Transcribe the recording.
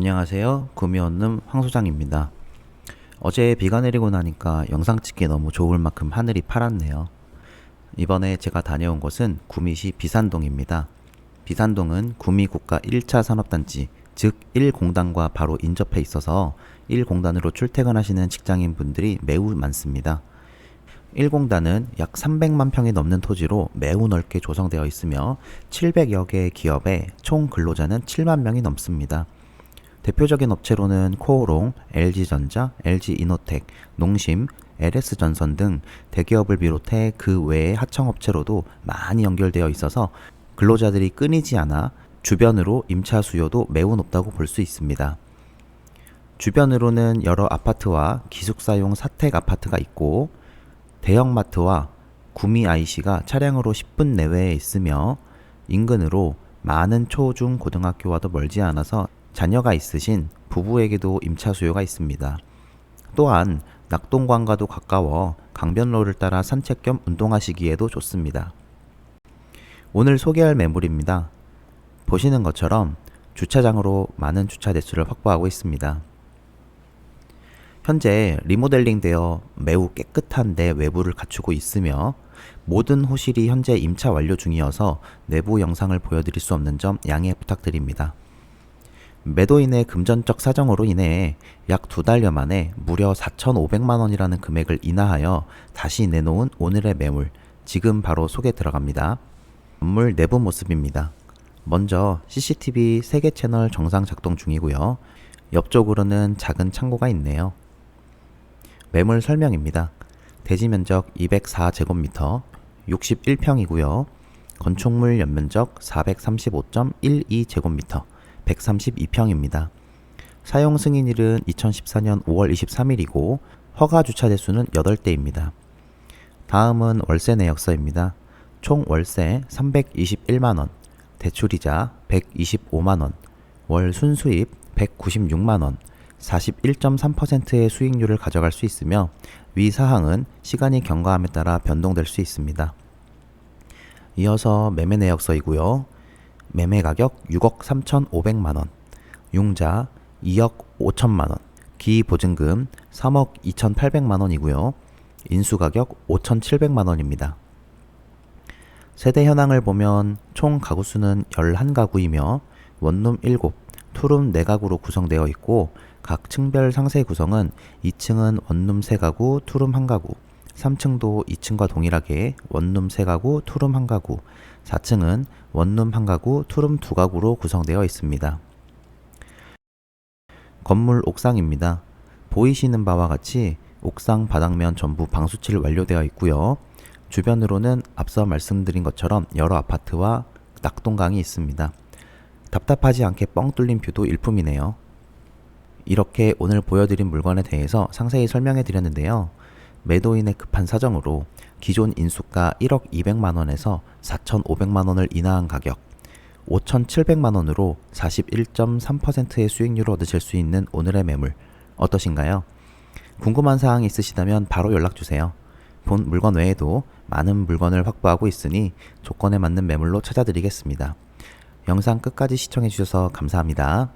안녕하세요. 구미 원룸 황 소장입니다. 어제 비가 내리고 나니까 영상 찍기 너무 좋을 만큼 하늘이 파랗네요. 이번에 제가 다녀온 곳은 구미시 비산동입니다. 비산동은 구미 국가 1차 산업단지, 즉 1공단과 바로 인접해 있어서 1공단으로 출퇴근하시는 직장인 분들이 매우 많습니다. 1공단은 약 300만 평이 넘는 토지로 매우 넓게 조성되어 있으며 700여 개의 기업에 총 근로자는 7만 명이 넘습니다. 대표적인 업체로는 코오롱, LG전자, LG이노텍, 농심, LS전선 등 대기업을 비롯해 그 외의 하청업체로도 많이 연결되어 있어서 근로자들이 끊이지 않아 주변으로 임차 수요도 매우 높다고 볼 수 있습니다. 주변으로는 여러 아파트와 기숙사용 사택 아파트가 있고 대형마트와 구미 IC가 차량으로 10분 내외에 있으며 인근으로 많은 초 중 고등학교와도 멀지 않아서 자녀가 있으신 부부에게도 임차 수요가 있습니다. 또한 낙동강과도 가까워 강변로를 따라 산책 겸 운동하시기에도 좋습니다. 오늘 소개할 매물입니다. 보시는 것처럼 주차장으로 많은 주차 대수를 확보하고 있습니다. 현재 리모델링 되어 매우 깨끗한 내 외부를 갖추고 있으며 모든 호실이 현재 임차 완료 중이어서 내부 영상을 보여드릴 수 없는 점 양해 부탁드립니다. 매도인의 금전적 사정으로 인해 약 두 달여 만에 무려 4,500만 원이라는 금액을 인하하여 다시 내놓은 오늘의 매물, 지금 바로 소개 들어갑니다. 건물 내부 모습입니다. 먼저 CCTV 3개 채널 정상 작동 중이고요. 옆쪽으로는 작은 창고가 있네요. 매물 설명입니다. 대지 면적 204제곱미터, 61평이고요. 건축물 연면적 435.12제곱미터, 132평입니다. 사용 승인일은 2014년 5월 23일이고 허가 주차 대수는 8대입니다. 다음은 월세 내역서입니다. 총 월세 321만원, 대출이자 125만원, 월 순수입 196만원, 41.3%의 수익률을 가져갈 수 있으며 위 사항은 시간이 경과함에 따라 변동될 수 있습니다. 이어서 매매 내역서이고요. 매매 가격 6억 3,500만 원, 융자 2억 5천만 원, 기보증금 3억 2,800만 원이고요. 인수 가격 5,700만 원입니다. 세대 현황을 보면 총 가구 수는 11가구이며 원룸 7, 투룸 4가구로 구성되어 있고 각 층별 상세 구성은 2층은 원룸 3가구, 투룸 1가구, 3층도 2층과 동일하게 원룸 3가구, 투룸 1가구, 4층은 원룸 1가구, 투룸 2가구로 구성되어 있습니다. 건물 옥상입니다. 보이시는 바와 같이 옥상 바닥면 전부 방수칠 완료되어 있고요. 주변으로는 앞서 말씀드린 것처럼 여러 아파트와 낙동강이 있습니다. 답답하지 않게 뻥 뚫린 뷰도 일품이네요. 이렇게 오늘 보여드린 물건에 대해서 상세히 설명해 드렸는데요. 매도인의 급한 사정으로 기존 인수가 1억 200만 원에서 4,500만 원을 인하한 가격 5,700만 원으로 41.3%의 수익률을 얻으실 수 있는 오늘의 매물 어떠신가요? 궁금한 사항이 있으시다면 바로 연락 주세요. 본 물건 외에도 많은 물건을 확보하고 있으니 조건에 맞는 매물로 찾아드리겠습니다. 영상 끝까지 시청해 주셔서 감사합니다.